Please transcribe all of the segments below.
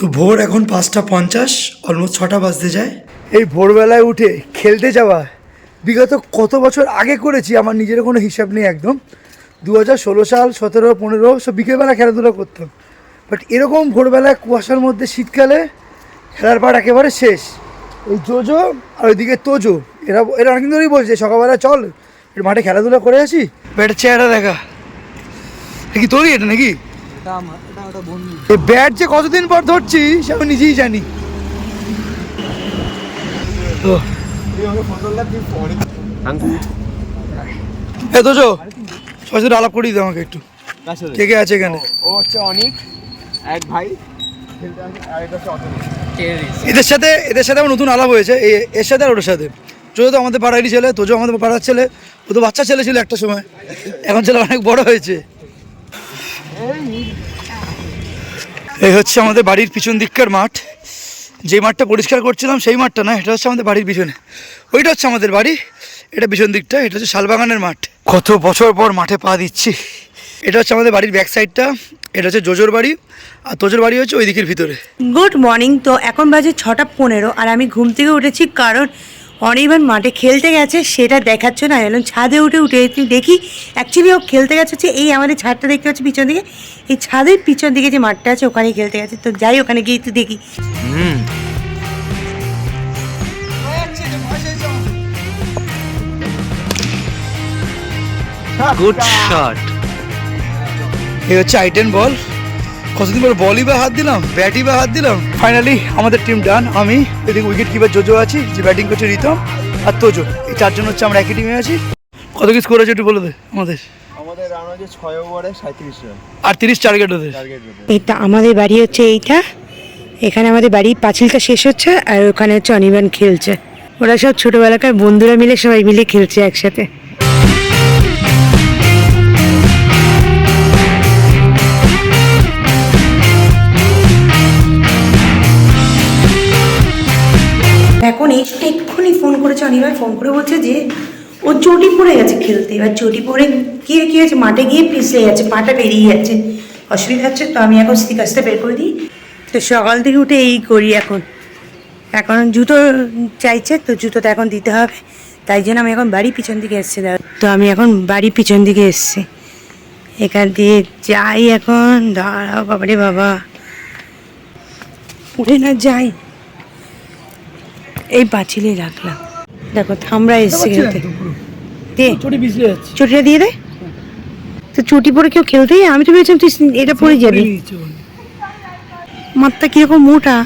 তো ভোর এখন পাঁচটা পঞ্চাশ অলমোস্ট ছটা বাজতে যায়। এই ভোরবেলায় উঠে খেলতে যাওয়া বিগত কত বছর আগে করেছি আমার নিজের কোনো হিসাব নেই একদম। দু হাজার ষোলো সাল সতেরো পনেরো সব বিকেলবেলা খেলাধুলা করতাম। বাট এরকম ভোরবেলায় কুয়াশার মধ্যে শীতকালে খেলার পাট একেবারে শেষ। ওই জোজো আর ওইদিকে তোজো এরা এরা অনেকদিন ধরেই বলছে সকালবেলা চল একটু মাঠে খেলাধুলা করে আসি। ব্যাটের চেহারা দেখা। কি তোরই এটা নাকি? এটা আমার। এই ব্যাট যে কতদিন পর ধরছি সে আমি নিজেই জানি। তো এ সবার সাথে আলাপ করিয়ে দে আমাকে একটু। কে কে আছে এখানে? ও হচ্ছে অনিক এক ভাই এদের সাথে এদের সাথে আমার নতুন আলাপ হয়েছে। এ- এর সাথে আর ওর সাথে। তোজো তো আমাদের পাড়ারই ছেলে তোজো আমাদের পাড়ার ছেলে। ও তো বাচ্চা ছেলে ছিল একটা সময়। এখন ছেলে অনেক বড় হয়েছে। এই হচ্ছে আমাদের বাড়ির পিছন দিককার মাঠ। যে মাঠটা পরিষ্কার করছিলাম সেই মাঠটা না, এটা হচ্ছে আমাদের বাড়ির পিছনে। ওইটা হচ্ছে আমাদের বাড়ি, এটা পিছন দিকটা, এটা হচ্ছে শালবাগানের মাঠ। কত বছর পর মাঠে পা দিচ্ছি। এটা হচ্ছে আমাদের বাড়ির ব্যাক সাইডটা এটা হচ্ছে জোজোর বাড়ি, আর তোজোর বাড়ি হচ্ছে ওই দিকের ভিতরে। গুড মর্নিং তো এখন বাজে ছটা পনেরো, আর আমি ঘুম থেকে উঠেছি কারণ অনির্বাণ মাঠে খেলতে গেছে সেটা দেখাচ্ছ না এলাম ছাদে উঠে উঠে একটু দেখি অ্যাকচুয়ালি ও খেলতে গেছে হচ্ছে এই আমাদের ছাদটা দেখতে পাচ্ছি পিছন দিকে। এই ছাদের পিছন দিকে যে মাঠটা আছে ওখানেই খেলতে গেছে। তো যাই ওখানে গিয়ে একটু দেখি। গুড শট এই হচ্ছে আইটেন বল। কতদিন পর বলই বা হাত দিলাম ব্যাটই বা হাত দিলাম? ফাইনালি আমাদের টিম ডান আমি এদিকে উইকেট কিপার জোজো আছি যে ব্যাটিং করছে রিতম আর তোজো এই চারজন হচ্ছে আমরা একই টিমে আছি। কত কি স্কোর আছে একটু বলে দে আমাদের। আমাদের রান হচ্ছে ছয় ওভারে সাঁত্রিশ রান আর তিরিশ টার্গেট ওদের। টার্গেট আমাদের বাড়ি হচ্ছে এইটা। এখানে আমাদের বাড়ির পাঁচিলটা শেষ হচ্ছে আর ওখানে হচ্ছে অনির্বাণ খেলছে। ওরা সব ছোটোবেলাকার বন্ধুরা মিলে সবাই মিলে খেলছে একসাথে। ফোন ফোন করে বলছে যে, ও চটি পড়ে গেছে খেলতে। এবার চটি পড়ে গিয়ে কি হয়েছে? মাঠে গিয়ে পিছলে যাচ্ছে, পাটা বেরিয়ে যাচ্ছে। অসুবিধা হচ্ছে, তো আমি এখন স্ত্রী স্টিকার্সটা বের করে দিই। তো সকাল থেকে উঠে এই করি এখন। এখন জুতো চাইছে, তো জুতোটা এখন দিতে হবে। তাই জন্য আমি এখন বাড়ির পিছন দিকে এসছি তো আমি এখন বাড়ির পিছন দিকে এসছি। এখান দিয়ে যাই এখন। দাঁড়াও, বাবারে বাবা। উঠে না যাই। এই পাঁচিলে রাখলাম। দেখো থামড়া এসছে খেলতে। দে। চটিটা দিয়ে দে। তো চটি পরে কেউ খেলতেই আমি তো ভেবেছিলাম তুই এটা পরে যাবি। মাত্রা কীরকম মোটা?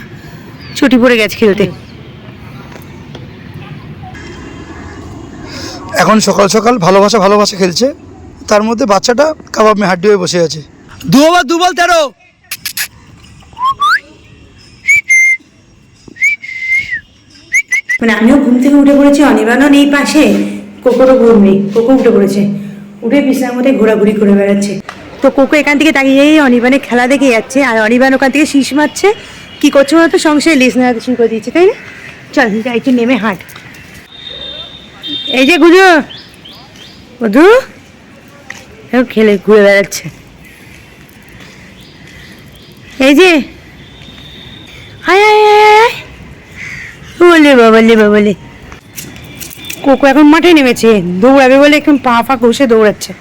চটি পরে গেছে খেলতে। এখন সকাল সকাল ভালোবাসা ভালোবাসা খেলছে। তার মধ্যে বাচ্চাটা কাবাব মে হাড্ডি হয়ে বসে আছে। দু ওভার দু বল তেরো। মানে আমিও ঘুম থেকে উঠে পড়েছি, অনিবানও নেই পাশে, কোকোরও ঘুম নেই, কোকো উঠে পড়েছে। উঠে বিছানার মধ্যে ঘোরাঘুরি করে বেড়াচ্ছে। তো কোকো এখান থেকে তাকিয়ে অনির্বাণের খেলা দেখে যাচ্ছে, আর অনিবান ওখান থেকে শীষ মারছে। কি করছে বলতো সংসারে লিস নেওয়া শুরু করে দিয়েছে, তাই না? চল একটু নেমে হাঁট। এই যে গুজো ও খেলে ঘুরে বেড়াচ্ছে। এই যে হায় হায় হায় হায় হায় বলে বাবালে কোকো এখন মাঠে নেমেছে। দৌড়াবে বলে এখন পা ফা কষে দৌড়াচ্ছে।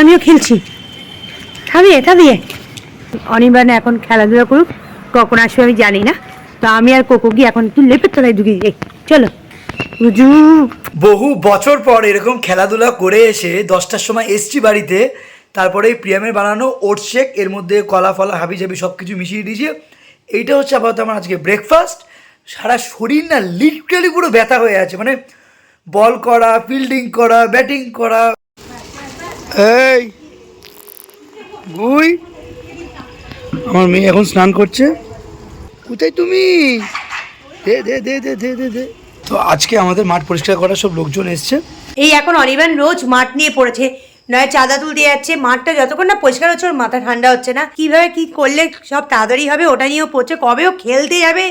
আমিও খেলছি। দিয়ে তা দিয়ে অনির্বাণ এখন খেলাধুলা করুক, কখন আসবে আমি জানি না। তো আমি আর কোকো গিয়ে এখন একটু লেপের তলায় ঢুকিয়ে যাই চলো। বহু বছর পর এরকম খেলাধুলা করে এসে দশটার সময় এসছি বাড়িতে। তারপরে এই প্রিয়ামের বানানো ওটস শেক, এর মধ্যে কলা, ফলা, হাবি জাবি সব কিছু মিশিয়ে দিয়েছি। এইটা হচ্ছে আপাতত আমার আজকে ব্রেকফাস্ট সারা শরীর না লিটারালি পুরো ব্যথা হয়ে আছে মানে বল করা ফিল্ডিং করা ব্যাটিং করা। এই, গুই, আমার মেয়ে এখন স্নান করছে। কোথায় তুমি? দে দে দে দে দে দে দে। তো আজকে আমাদের মাঠ পরিষ্কার করার সব লোকজন এসছে। এই এখন অনির্বাণ রোজ মাঠ নিয়ে পড়েছে। নয়, চাঁদা তুলতে যাচ্ছে, মাঠটা যতক্ষণ না পরিষ্কার হচ্ছে, ওর মাথা ঠান্ডা হচ্ছে না। কীভাবে কি করলে সব তাড়াতাড়ি হবে, ওটা নিয়েও পড়ছে কবেও খেলতে যাবে,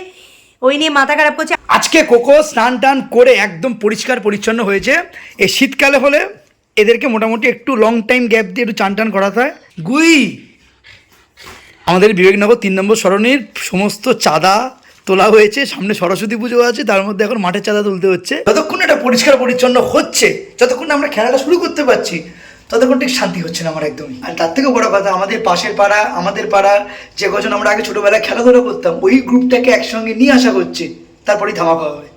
ওই নিয়ে মাথা খারাপ করছে। আজকে কোকো স্নান টান করে একদম পরিষ্কার পরিচ্ছন্ন হয়েছে। এ শীতকালে হলে এদেরকে মোটামুটি একটু লং টাইম গ্যাপ দিয়ে একটু চান টান করাতে হয়। গুই! আমাদের বিবেকনগর তিন নম্বর সরণির সমস্ত চাঁদা তোলা হয়েছে, সামনে সরস্বতী পুজো আছে, তার মধ্যে এখন মাঠের চাঁদা তুলতে হচ্ছে। যতক্ষণ এটা পরিষ্কার পরিচ্ছন্ন হচ্ছে, যতক্ষণ আমরা খেলাটা শুরু করতে পারছি ততক্ষণ ঠিক শান্তি হচ্ছে না আমার একদমই। আর তার থেকেও বড় কথা আমাদের পাশের পাড়া আমাদের পাড়া যে কজন আমরা আগে ছোটবেলায় খেলাধুলা করতাম ওই গ্রুপটাকে একসঙ্গে নিয়ে আসা করছে তারপরেই ধামাকা হবে।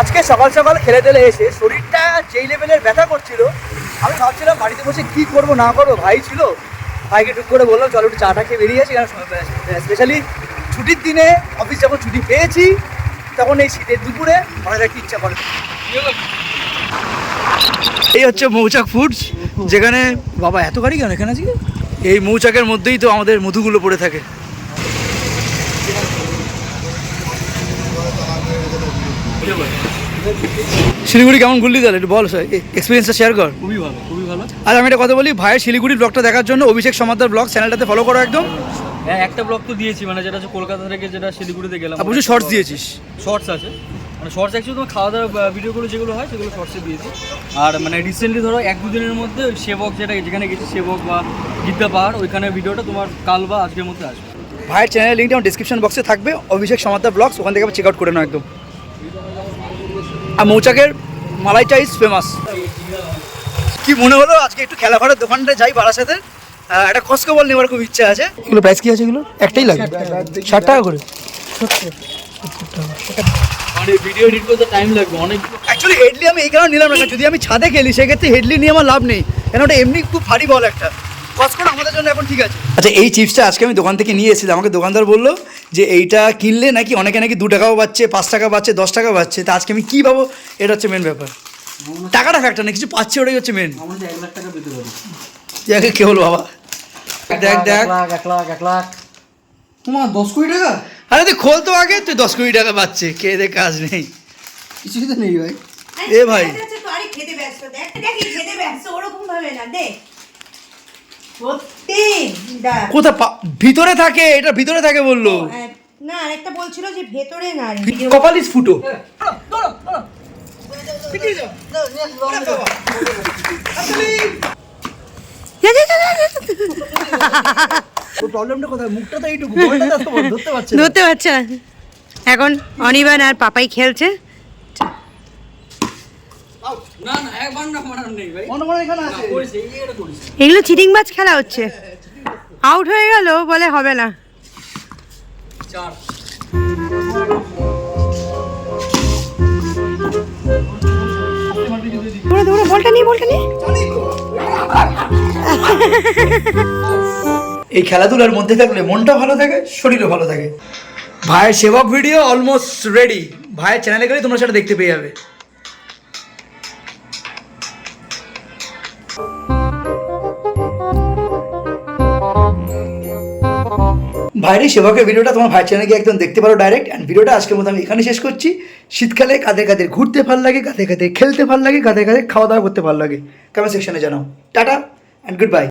আজকে সকাল সকাল খেলে টেলে এসে শরীরটা যেই লেভেলের ব্যথা করছিল আমি ভাবছিলাম বাড়িতে বসে কি করব না করব ভাই ছিল। ভাইকে টুক করে বললাম চলো একটু চাটা খেয়ে বেরিয়ে আসি কারণ স্পেশালি ছুটির দিনে অফিস যখন ছুটি পেয়েছি তখন এই শীতের দুপুরে অনেক একটা ইচ্ছা করে এই হচ্ছে মৌচাক ফুডস যেখানে বাবা এত গাড়ি কেন এখানে আজকে? এই মৌচাকের মধ্যেই তো আমাদের মধুগুলো পড়ে থাকে। শিলিগুড়ি কেমন ঘুরলি তাহলে? একটু বল এক্সপিরিয়েন্সটা শেয়ার কর। খুবই ভালো খুবই ভালো। আর আমি একটা কথা বলি ভাইয়ের শিলিগুড়ি ব্লগটা দেখার জন্য অভিষেক সমাদার ব্লগ চ্যানেলটাতে ফলো করো একদম। হ্যাঁ একটা ব্লগ তো দিয়েছি মানে যেটা হচ্ছে কলকাতা থেকে যেটা শিলিগুড়িতে গেলাম। প্রচুর শর্টস দিয়েছিস। শর্টস আছে। মানে শর্টস অ্যাকচুয়ালি তোমার খাওয়া দাওয়া ভিডিওগুলো যেগুলো হয় সেগুলো শর্টসে দিয়েছি। আর মানে রিসেন্টলি ধরো এক দুদিনের মধ্যে ওই সেবক যেটা যেখানে গেছি সেবক বা গীতা পাহাড় ওইখানে ভিডিওটা তোমার কাল বা আজকের মধ্যে আসবে। ভাইয়ের চ্যানেলের লিঙ্কটা আমার ডিসক্রিপশন বক্সে থাকবে। অভিষেক সমাদার ব্লগস ওখান থেকে চেক আউট করে নাও একদম। আর মৌচাকের মালাইটা ইজ ফেমাস কি মনে হলো? আজকে একটু খেলা করার দোকানটা যাই বারাসাতে। আহ, একটা কসকো বল নেওয়ার খুব ইচ্ছা আছে। এগুলো প্রাইস কি আছে এগুলো? একটাই লাগবে। ষাট টাকা করে। মানে ভিডিও এডিট করতে টাইম লাগবে অনেক অ্যাকচুয়ালি হেডলি আমি এই কারণে নিলাম না যদি আমি ছাদে খেলি সেক্ষেত্রে হেডলি নিয়ে আমার লাভ নেই। কেন ওটা এমনি খুব ভারী বল একটা। আমাদের জন্য এখন ঠিক আছে। আচ্ছা এই চিপসটা আজকে আমি দোকান থেকে নিয়ে এসেছিলাম। আমাকে দোকানদার বলল যে এইটা কিনলে নাকি অনেকে নাকি দু টাকাও পাচ্ছে পাঁচ টাকা পাচ্ছে দশ টাকা পাচ্ছে। তা আজকে আমি কী পাবো? এটা হচ্ছে মেন ব্যাপার। টাকাটা ফ্যাক্টর না কিছু পাচ্ছে ওটাই হচ্ছে মেন এক লাখ টাকা পেতে পারি দেখে কে হলো বাবা? দেখ দেখ। এক লাখ এক লাখ তোমার দশ কোটি টাকা? আরে তুই খোল তো আগে তুই দশ কোটি টাকা পাচ্ছে কে দে কাজ নেই। কিছুই তো নেই ভাই। এ ভাই। আরে খেতে ব্যস্ত দেখ দেখ খেতে ব্যস্ত ওরকম ভাবে না দেখ। সত্যি দেখ কোথা পা- ভিতরে থাকে এটা ভিতরে থাকে বলল। না আরেকটা বলছিল যে ভেতরে না কপালিস ফুটো। প্রবলেমটা কোথায়? মুখটা তো এইটুকু। বলটা তো এত বড়, ধরতে পারছে ধরতে পারছে না। এখন অনিবান আর পাপাই খেলছে। না না একবার না মারার নেই ভাই। এখানে আছে? করিস এই এটা করিস এগুলো চিটিং বাজ খেলা হচ্ছে। আউট হয়ে গেল বলে হবে না। দৌড়ে বলটা নিয়ে বলটা নিয়ে। এই খেলাধুলার মধ্যে থাকলে মনটা ভালো থাকে শরীরও ভালো থাকে। ভাইয়ের সেবক ভিডিও অলমোস্ট রেডি ভাইয়ের চ্যানেলে গেলে তোমরা সেটা দেখতে পেয়ে যাবে। ভাইয়ের এই সেবকের ভিডিওটা তোমার ভাইয়ের চ্যানেলে গিয়ে একদম দেখতে পারো ডাইরেক্ট অ্যান্ড ভিডিওটা আজকের মতো আমি এখানে শেষ করছি। শীতকালে কাদের কাদের ঘুরতে ভালো লাগে কাদের কাদের খেলতে ভালো লাগে কাদের কাদের খাওয়া দাওয়া করতে ভালো লাগে কমেন্ট সেকশনে জানাও। Tata and good bye